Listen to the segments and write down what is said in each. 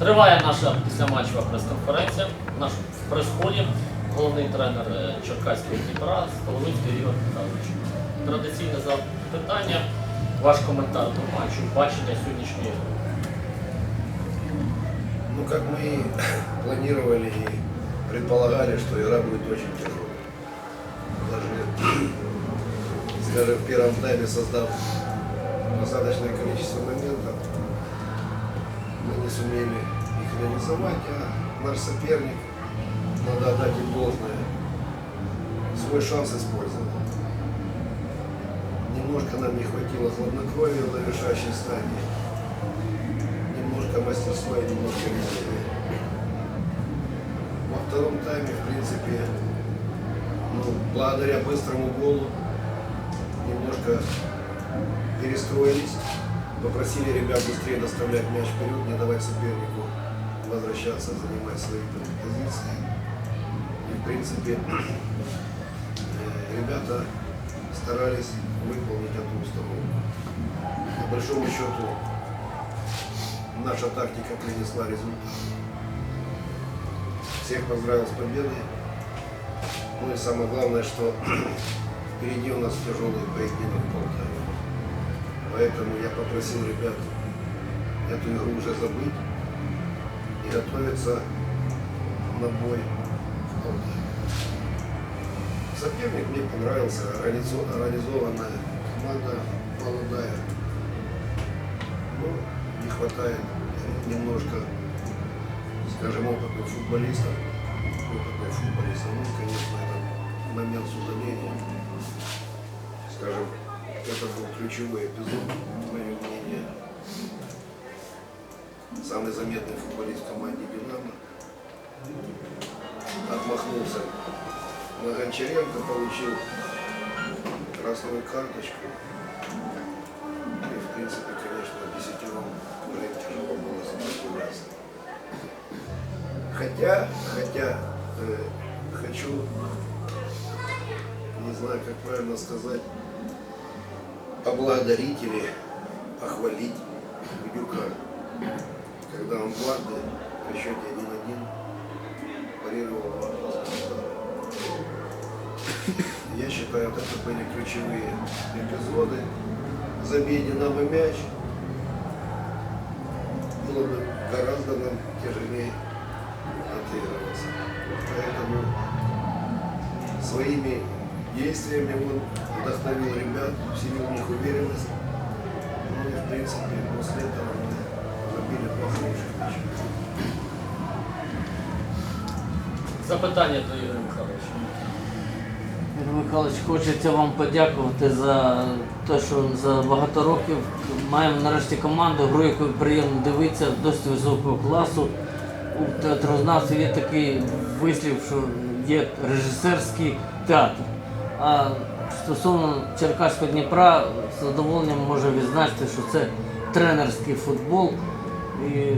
Триває наша післяматчева прес-конференція. Наш в прес-холі головний тренер е, Черкаського Дніпра Столовицький Ігор Михайлович. Традиційне запитання. Ваш коментар до матчу, бачення сьогоднішньої гри. Ну, как мы и планировали и предполагали, что игра будет очень тяжелой. Даже, скажем, в первом тайме создав достаточное количество моментов, мы не сумели их реализовать, а наш соперник, надо отдать им должное, свой шанс использовал. Немножко нам не хватило хладнокровия в завершающей стадии немножко мастерства и немножко везения. Во втором тайме, в принципе, ну, благодаря быстрому голу немножко перестроились, попросили ребят быстрее доставлять мяч вперед, не давать сопернику возвращаться, занимать свои позиции. И, в принципе, э, ребята старались выполнить эту установку. По большому счету, наша тактика принесла результат. Всех поздравил с победой. Ну и самое главное, что впереди у нас тяжелый поединок в Полтаве. Поэтому я попросил ребят эту игру уже забыть и готовиться на бой. Соперник мне понравился, организо- организованная команда молодая. Ну, не хватает немножко, скажем, опытных футболистов. Опытных футболистов. Ну, конечно, этот момент с удалением, скажем, это был ключевой эпизод, мое мнение. Самый заметный футболист в команде «Динамо» отмахнулся на Гончаренко, получил красную карточку. И, в принципе, конечно, десятером уже тяжело было сопротивляться. Хотя, хотя, э, хочу, не знаю, как правильно сказать, поблагодарить или похвалить Бирюка, когда он дважды при счете 1-1 парировал вопрос. Я считаю, вот это были ключевые эпизоды. Забей Динамо мяч, было бы гораздо нам тяжелее отыгрываться. Поэтому своими действиями он вдохновил ребят, вселил в них уверенность. Ну и в принципе после этого мы забили два хороших мяча. Запитання до Ігоря Михайловича. Ігор Михайлович, хочеться вам подякувати за те, що за багато років маємо нарешті команду, гру, яку приємно дивитися, досить високого класу. У театрознавців є такий вислів, що є режисерський театр. А стосовно Черкаського Дніпра, з задоволенням можу відзначити, що це тренерський футбол. І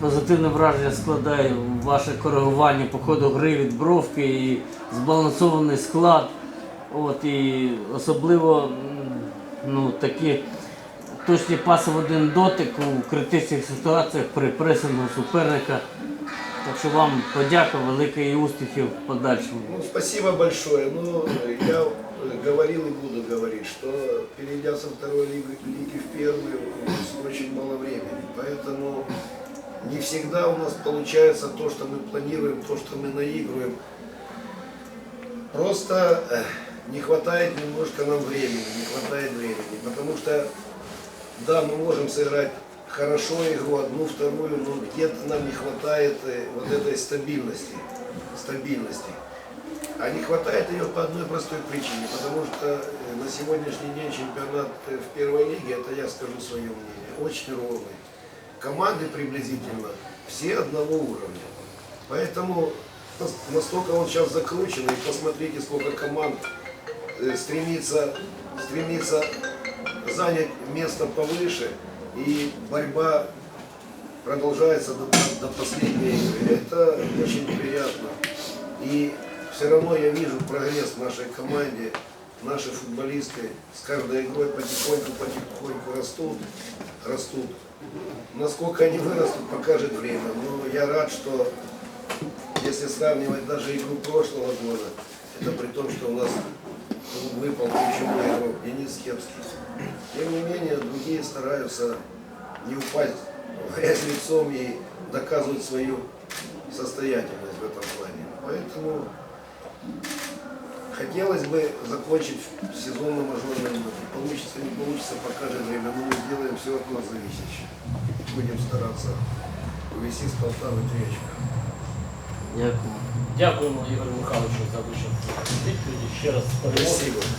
позитивне враження складає ваше коригування по ходу гри від бровки і збалансований склад. От, і особливо ну, такі точні паси в один дотик у критичних ситуаціях при пресингу суперника. Так що вам подяка, велика і успіхів в подальшому. Ну, спасибо большое. Ну, я э, говорил и буду говорить, что перейдя со второй лиги, лиги в первую, у нас очень мало времени. Поэтому не всегда у нас получается то, что мы планируем, то, что мы наигрываем. Просто э, не хватает немножко нам времени, не хватает времени. Потому что, да, мы можем сыграть хорошо игру, одну, вторую, но где-то нам не хватает э, вот этой стабильности. Стабильности. А не хватает ее по одной простой причине, потому что э, на сегодняшний день чемпионат э, в первой лиге, это я скажу свое мнение, очень ровный. Команды приблизительно все одного уровня. Поэтому нас- настолько он сейчас закручен, и посмотрите, сколько команд стремится, стремится занять место повыше, и борьба продолжается до, до последней игры. Это очень приятно. И все равно я вижу прогресс в нашей команде. Наши футболисты с каждой игрой потихоньку, потихоньку растут, растут. Насколько они вырастут, покажет время. Но я рад, что если сравнивать даже игру прошлого года, это при том, что у нас выпал ключевой Денис Хепский. Тем не менее, другие стараются не упасть в грязь лицом и доказывать свою состоятельность в этом плане. Поэтому хотелось бы закончить сезон на мажорной ноте. Получится, не получится, покажет время. Но мы сделаем все от нас зависящее. Будем стараться увести с Полтавы три очка. Дякую. Дякуємо Ігорю Михайловичу за вичерпну відповіді. Ще раз перемоги. Спасибо.